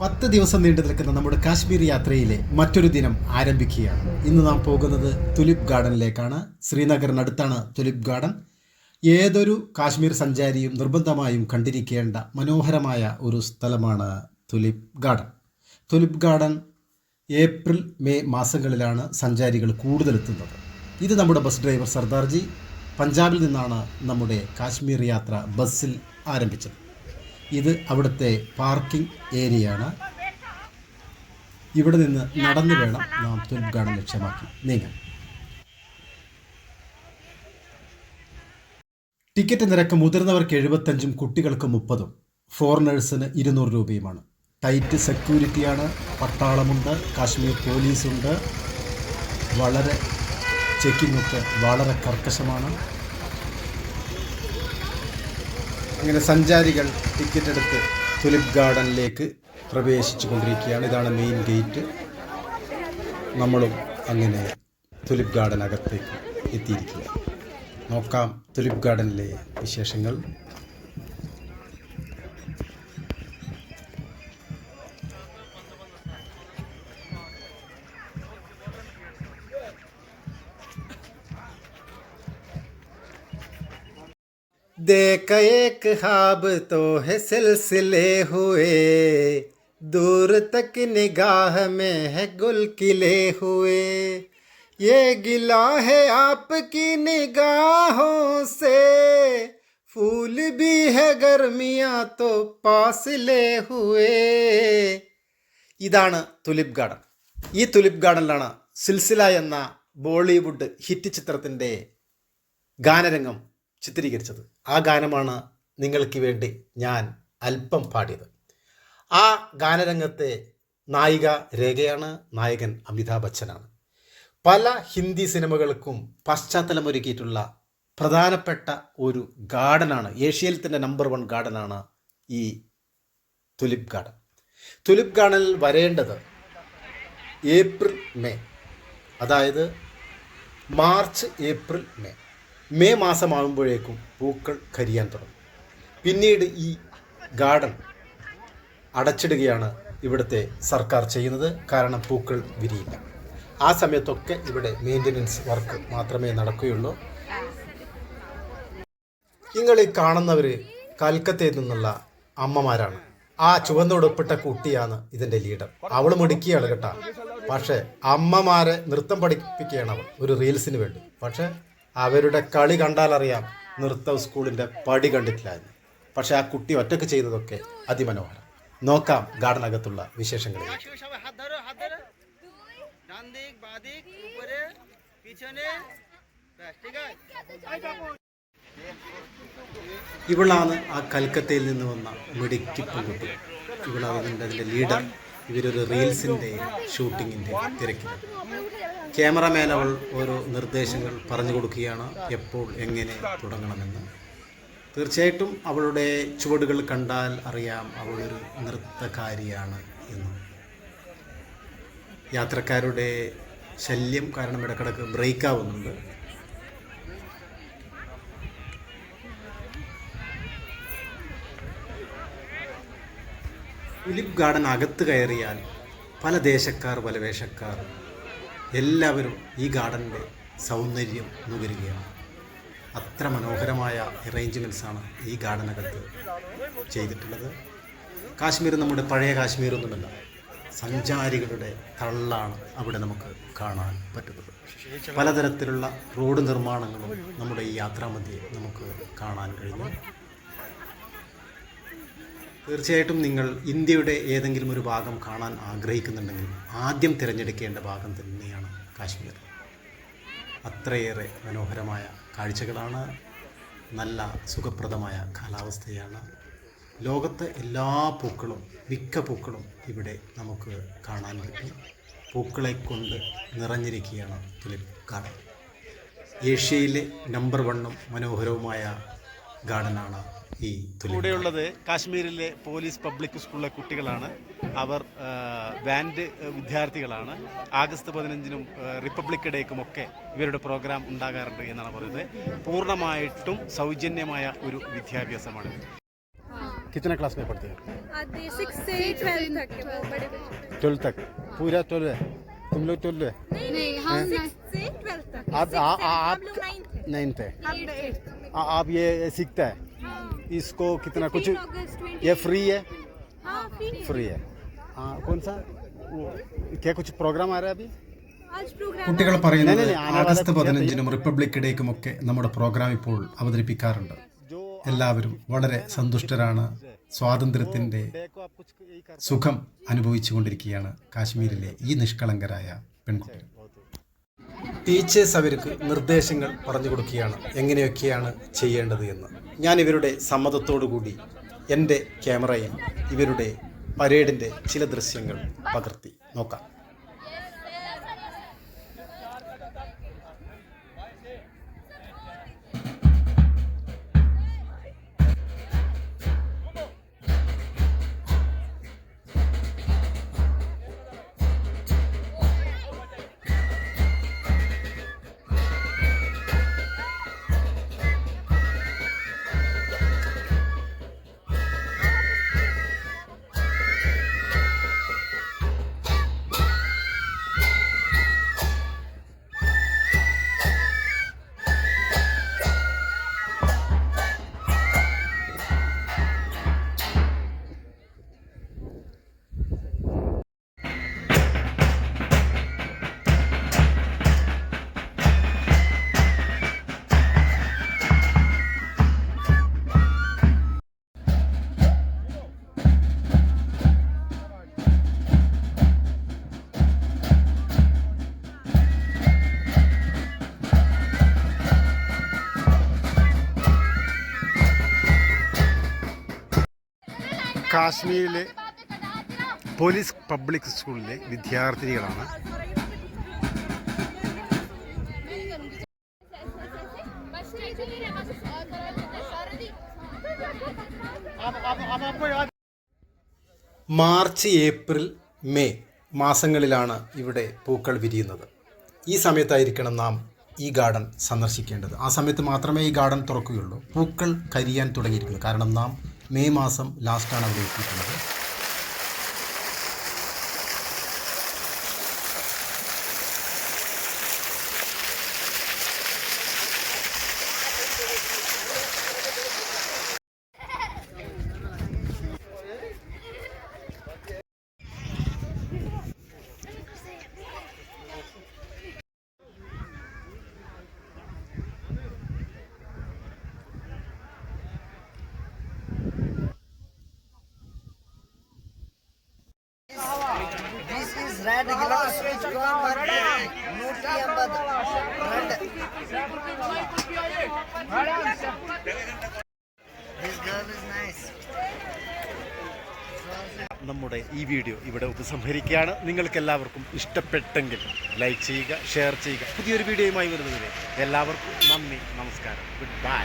പത്ത് ദിവസം നീണ്ടു നിൽക്കുന്ന നമ്മുടെ കാശ്മീർ യാത്രയിലെ മറ്റൊരു ദിനം ആരംഭിക്കുകയാണ്. ഇന്ന് നാം പോകുന്നത് തുലിപ് ഗാർഡനിലേക്കാണ്. ശ്രീനഗറിനടുത്താണ് തുലിപ് ഗാർഡൻ. ഏതൊരു കാശ്മീർ സഞ്ചാരിയും നിർബന്ധമായും കണ്ടിരിക്കേണ്ട മനോഹരമായ ഒരു സ്ഥലമാണ് tulip garden. Tulip garden April May മാസങ്ങളിലാണ് സഞ്ചാരികൾ കൂടുതലെത്തുന്നത്. ഇത് നമ്മുടെ ബസ് ഡ്രൈവർ സർദാർജി. പഞ്ചാബിൽ നിന്നാണ് നമ്മുടെ കാശ്മീർ യാത്ര ബസ്സിൽ ആരംഭിച്ചത്. ഇത് അവിടുത്തെ പാർക്കിംഗ് ഏരിയയാണ്. ഇവിടെ നിന്ന് നടന്നു വേണം നാം തുൽഘാടനം ലക്ഷ്യമാക്കി. നീങ്ങാൻ ടിക്കറ്റ് നിരക്ക് മുതിർന്നവർക്ക് എഴുപത്തഞ്ചും കുട്ടികൾക്ക് മുപ്പതും. ഫോറിനേഴ്സിന് ഇരുന്നൂറ് രൂപയുമാണ്. ടൈറ്റ് സെക്യൂരിറ്റിയാണ്. പട്ടാളമുണ്ട്. കാശ്മീർ പോലീസുണ്ട്. വളരെ ചെക്കിംഗ് ഒക്കെ വളരെ കർക്കശമാണ്. അങ്ങനെ സഞ്ചാരികൾ ടിക്കറ്റ് എടുത്ത് തുലിപ് ഗാർഡനിലേക്ക് പ്രവേശിച്ചു കൊണ്ടിരിക്കുകയാണ് ഇതാണ് മെയിൻ ഗേറ്റ് നമ്മളും അങ്ങനെ തുലിപ് ഗാർഡൻ അകത്തേക്ക് എത്തിയിരിക്കുക നോക്കാം തുലിപ് ഗാർഡനിലെ വിശേഷങ്ങൾ. देख एक ख्वाब तो है सिलसिले हुए दूर तक निगाह में है गुल खिले हुए ये गिला है आपकी निगाहों से फूल भी है गर्मियाँ तो पास ले हुए ഇതാണ് തുലിപ് ഗാർഡൻ ഈ തുലിപ് ഗാർഡനിലാണ് സിൽസില എന്ന ബോളിവുഡ് ഹിറ്റ് ചിത്രത്തിൻ്റെ ഗാനരംഗം ചിത്രീകരിച്ചത്. ആ ഗാനമാണ് നിങ്ങൾക്ക് വേണ്ടി ഞാൻ അല്പം പാടിയത്. ആ ഗാനരംഗത്തെ നായിക രേഖയാണ് നായകൻ അമിതാഭ് ബച്ചനാണ്. പല ഹിന്ദി സിനിമകൾക്കും പശ്ചാത്തലമൊരുക്കിയിട്ടുള്ള പ്രധാനപ്പെട്ട ഒരു ഗാർഡനാണ് ഏഷ്യയിൽ തന്നെ നമ്പർ വൺ ഗാർഡനാണ് ഈ തുലിപ് ഗാർഡൻ. തുലിപ് ഗാർഡനിൽ വരേണ്ടത് ഏപ്രിൽ മെയ് അതായത് മാർച്ച് ഏപ്രിൽ മെയ്. മെയ് മാസമാകുമ്പോഴേക്കും പൂക്കൾ കരിയാൻ തുടങ്ങും. പിന്നീട് ഈ ഗാർഡൻ അടച്ചിടുകയാണ് ഇവിടുത്തെ സർക്കാർ ചെയ്യുന്നത്. കാരണം പൂക്കൾ വിരിയില്ല. ആ സമയത്തൊക്കെ ഇവിടെ മെയിന്റനൻസ് വർക്ക് മാത്രമേ നടക്കുകയുള്ളൂ. നിങ്ങൾ കാണുന്നവർ കൽക്കത്തയിൽ നിന്നുള്ള അമ്മമാരാണ്. ആ ചുവന്നുടുപ്പിട്ട കുട്ടിയാണ് ഇതിന്റെ ലീഡർ അവൾ മിടുക്കിയാണ് കേട്ടാ. പക്ഷേ അമ്മമാരെ നൃത്തം പഠിപ്പിക്കുകയാണ് അവൾ. ഒരു റീൽസിന് വേണ്ടി. പക്ഷേ അവരുടെ കളി കണ്ടാലറിയാം നൃത്ത സ്കൂളിന്റെ പടി കണ്ടിട്ടില്ല എന്ന്. ആ കുട്ടി ഒറ്റയ്ക്ക് ചെയ്തതൊക്കെ അതിമനോഹരം. നോക്കാം ഗാർഡനകത്തുള്ള വിശേഷങ്ങൾ. ഇവളാണ് ആ കൽക്കത്തയിൽ നിന്ന് വന്ന മിടുക്കി ഇവളാണ് അതിന്റെ ലീഡർ ഇവരൊരു റീൽസിന്റെ ഷൂട്ടിങ്ങിന്റെ തിരക്കിലാണ് ക്യാമറമാൻ അവൾ ഓരോ നിർദ്ദേശങ്ങൾ പറഞ്ഞു കൊടുക്കുകയാണ്. എപ്പോൾ എങ്ങനെ തുടങ്ങണമെന്ന്. തീർച്ചയായിട്ടും അവളുടെ ചുവടുകൾ കണ്ടാൽ അറിയാം അവളൊരു നൃത്തകാരിയാണ് എന്ന്. യാത്രക്കാരുടെ ശല്യം കാരണം ഇടക്കിടക്ക് ബ്രേക്ക് ആവുന്നുണ്ട്. തുലിപ് ഗാർഡൻ അകത്ത് കയറിയാൽ പല ദേശക്കാർ പല വേഷക്കാർ എല്ലാവരും ഈ ഗാർഡനിന്റെ സൗന്ദര്യം നുകരുകയാണ്. അത്ര മനോഹരമായ അറേഞ്ച്മെന്റ്സാണ് ഈ ഗാർഡനകത്ത് ചെയ്തിട്ടുള്ളത്. കാശ്മീർ നമ്മുടെ പഴയ കാശ്മീരൊന്നുമല്ല സഞ്ചാരികളുടെ തള്ളാണ് അവിടെ നമുക്ക് കാണാൻ പറ്റുന്നത്. പലതരത്തിലുള്ള റോഡ് നിർമ്മാണങ്ങളും നമ്മുടെ ഈ യാത്രാമധ്യേ നമുക്ക് കാണാൻ കഴിഞ്ഞു. തീർച്ചയായിട്ടും നിങ്ങൾ ഇന്ത്യയുടെ ഏതെങ്കിലും ഒരു ഭാഗം കാണാൻ ആഗ്രഹിക്കുന്നുണ്ടെങ്കിൽ ആദ്യം തിരഞ്ഞെടുക്കേണ്ട ഭാഗം തന്നെയാണ് കാശ്മീർ. അത്രയേറെ മനോഹരമായ കാഴ്ചകളാണ്. നല്ല സുഖപ്രദമായ കാലാവസ്ഥയാണ്. ലോകത്തെ എല്ലാ പൂക്കളും മിക്ക പൂക്കളും ഇവിടെ നമുക്ക് കാണാൻ പറ്റും. പൂക്കളെ കൊണ്ട് നിറഞ്ഞിരിക്കുകയാണ് തുലിപ് ഗാർഡൻ ഏഷ്യയിലെ നമ്പർ വണ്ണും മനോഹരവുമായ ഗാർഡനാണ് ഈ തുലിപ് കൂടെയുള്ളത് കാശ്മീരിലെ പോലീസ് പബ്ലിക് സ്കൂളിലെ കുട്ടികളാണ് അവർ ആ, ബാൻഡ് വിദ്യാർത്ഥികളാണ് ആഗസ്റ്റ് പതിനഞ്ചിനും ആ, റിപ്പബ്ലിക് ഡേക്കും ഒക്കെ ഇവരുടെ പ്രോഗ്രാം ഉണ്ടാകാറുണ്ട് എന്നാണ് പറയുന്നത് പൂർണ്ണമായിട്ടും സൗജന്യമായ ഒരു വിദ്യാഭ്യാസമാണ് कितने क्लास में पढ़ते हो आधे सिक्स से ट्वेल्थ तक के वो बड़े बच्चे ट्वेल्थ तक पूरा ट्वेल्व है तुम लोग ट्वेल्व है नहीं नहीं हम सिक्स से ट्वेल्थ तक आप आ, आ, आप हम लोग नाइन्थ है नाइन्थ है हम लोग एट्थ आ, आप ये सीखता है इसको कितना कुछ 15 अगस्त 20 ये फ्री है हाँ फ्री फ्री है हाँ कौन सा वो, क्या कुछ प्रोग्राम आ रहा है अभी आज प्रोग्राम കുട്ടികൾ പറയുന്നത് ഇല്ല, ഇല്ല, ആഗസ്റ്റ് പതിനഞ്ചിനും റിപ്പബ്ലിക് ഡേക്കുമൊക്കെ നമ്മുടെ പ്രോഗ്രാം ഇപ്പോൾ അവതരിപ്പിക്കാറുണ്ട് जो എല്ലാവരും വളരെ സന്തുഷ്ടരാണ് സ്വാതന്ത്ര്യത്തിൻ്റെ देखो आप कुछ यही कर സുഖം അനുഭവിച്ചു കൊണ്ടിരിക്കുകയാണ് കാശ്മീരിലെ ഈ നിഷ്കളങ്കരായ പെൺകുട്ടികൾ ടീച്ചേഴ്സ് അവർക്ക് നിർദ്ദേശങ്ങൾ പറഞ്ഞു കൊടുക്കുകയാണ് എങ്ങനെയൊക്കെയാണ് ചെയ്യേണ്ടത് എന്ന് ഞാൻ ഇവരുടെ സമ്മതത്തോടു കൂടി എന്റെ ക്യാമറയിൽ ഇവരുടെ പരേഡിന്റെ ചില ദൃശ്യങ്ങൾ പകർത്തി നോക്കാം. കാശ്മീരിലെ പോലീസ് പബ്ലിക് സ്കൂളിലെ വിദ്യാർത്ഥിനികളാണ്. മാർച്ച് ഏപ്രിൽ മെയ് മാസങ്ങളിലാണ് ഇവിടെ പൂക്കൾ വിരിയുന്നത്. ഈ സമയത്തായിരിക്കണം നാം ഈ ഗാർഡൻ സന്ദർശിക്കേണ്ടത്. ആ സമയത്ത് മാത്രമേ ഈ ഗാർഡൻ തുറക്കുകയുള്ളൂ. പൂക്കൾ കരിയാൻ തുടങ്ങിയിരിക്കുന്നു. കാരണം നാം മെയ് മാസം ലാസ്റ്റാണ് അവിടെ എത്തിയിട്ടുള്ളത്. നമ്മുടെ ഈ വീഡിയോ ഇവിടെ ഉപസംഹരിക്കുകയാണ്. നിങ്ങൾക്ക് എല്ലാവർക്കും ഇഷ്ടപ്പെട്ടെങ്കിൽ ലൈക്ക് ചെയ്യുക ഷെയർ ചെയ്യുക. പുതിയൊരു വീഡിയോയുമായി വരുന്നതിന് എല്ലാവർക്കും നന്ദി നമസ്കാരം. Good bye